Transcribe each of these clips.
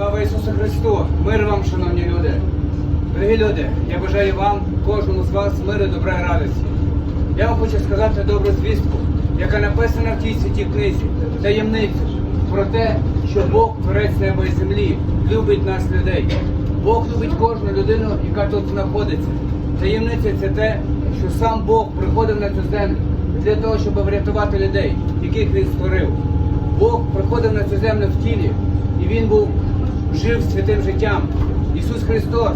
Ісусу Христу, мир вам, шановні люди. Дорогі люди, я бажаю вам, кожному з вас, миру, добра радості. Я вам хочу сказати добру звістку, яка написана в тій святій книзі, таємницю про те, що Бог, творець неба і землі, любить нас людей. Бог любить кожну людину, яка тут знаходиться. Таємниця це те, що сам Бог приходив на цю землю для того, щоб врятувати людей, яких він створив. Бог приходив на цю землю в тілі, і він був жив святим життям. Ісус Христос,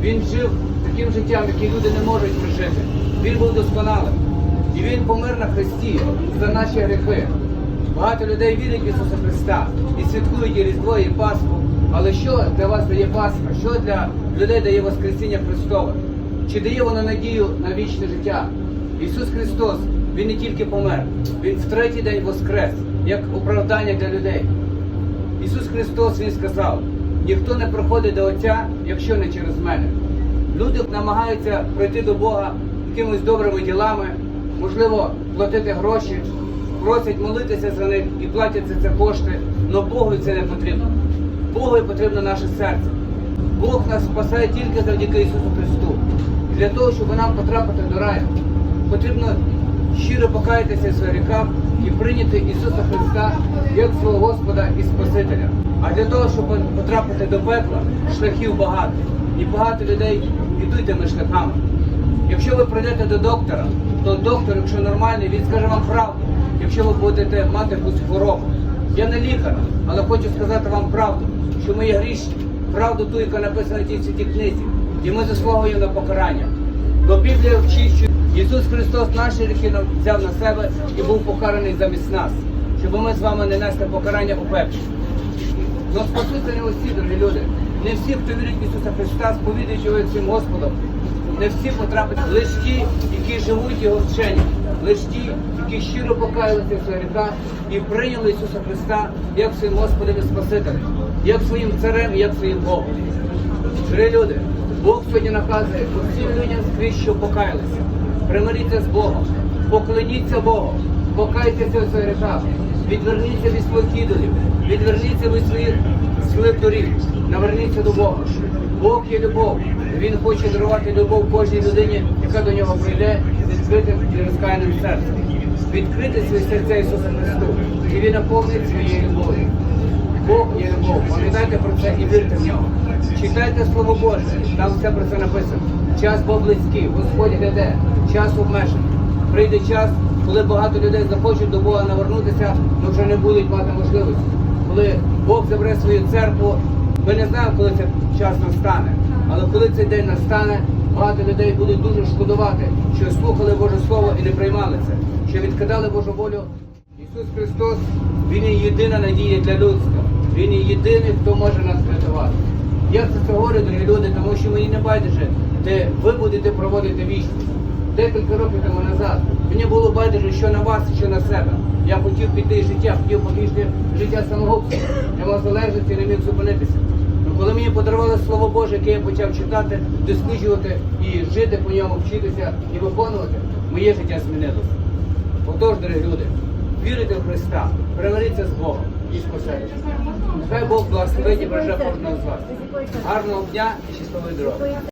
Він жив таким життям, яке люди не можуть прожити. Він був досконалим. І Він помер на Христі за наші гріхи. Багато людей вірять в Ісуса Христа і святкують і Різдво, і Пасху. Але що для вас дає Пасха? Що для людей дає Воскресіння Христове? Чи дає воно надію на вічне життя? Ісус Христос, Він не тільки помер, Він в третій день воскрес, як оправдання для людей. Ісус Христос Він сказав, ніхто не проходить до Отця, якщо не через мене. Люди намагаються прийти до Бога якимись добрими ділами, можливо, платити гроші, просять молитися за них і платять за це кошти, але Богу це не потрібно. Богу потрібно наше серце. Бог нас спасає тільки завдяки Ісусу Христу. Для того, щоб нам потрапити до раю, потрібно щиро покаятися в своїх гріхах і прийняти Ісуса Христа як свого Господа і Спасителя. А для того, щоб потрапити до пекла, шляхів багато. І багато людей йдуть тими шляхами. Якщо ви прийдете до доктора, то доктор, якщо нормальний, він скаже вам правду, якщо ви будете мати якусь хворобу. Я не лікар, але хочу сказати вам правду, що ми є грішні, правду ту, яка написана в цій святій книзі, і ми заслуговуємо на покарання. Бо Біблія вчить, що Ісус Христос наші гріхи взяв на себе і був покараний замість нас, щоб ми з вами не несли покарання у пеклі. Но спасуться не усі, дорогі люди. Не всі, хто вірить в Ісуса Христа, сповідують його своїм Господом. Не всі потраплять лише ті, які живуть його вченням, лише ті, які щиро покаялися в своїх гріхах і прийняли Ісуса Христа як своїм Господом і Спасителем, як своїм царем як своїм Богом. Дорогі люди, Бог сьогодні наказує усім людям скрізь, що покаялися. Примиріться з Богом, поклоніться Богу, покайтеся у своїх гріхах, відверніться від своїх ідолів, відверніться від своїх злих доріг, наверніться до Бога. Бог є любов. Він хоче дарувати любов кожній людині, яка до нього прийде з відкритим і розкаяним серцем. Відкрити своє серце Ісусу Христу, і Він наповнить своєю любов'ю. Бог є любов. Пам'ятайте про це і вірте в нього. Читайте Слово Боже, там все про це написано. Час був близький, Господь гляде, час обмежений. Прийде час, коли багато людей захочуть до Бога навернутися, але вже не будуть мати можливості. Коли Бог забере свою церкву, ми не знаємо, коли цей час настане. Але коли цей день настане, багато людей будуть дуже шкодувати, що слухали Боже Слово і не приймали це, що відкидали Божу волю. Ісус Христос, Він є єдина надія для людства. Він є єдиний, хто може нас врятувати. Я це це говорю, дорогі люди, тому що мені не байдуже, де ви будете проводити вічність. Декілька років тому назад мені було байдуже, що на вас, що на себе. Я хотів піти життя, хотів покінчити життя самогубства. Я мав залежності не міг зупинитися. Ну, коли мені подарували Слово Боже, яке я почав читати, досліджувати і жити по ньому, вчитися і виконувати, моє життя змінилося. Отож, дорогі люди, вірите в Христа, примиріться з Богом і спасайтеся. Хай Бог благословить і береже кожного з вас. Гарного дня і щасливої дороги.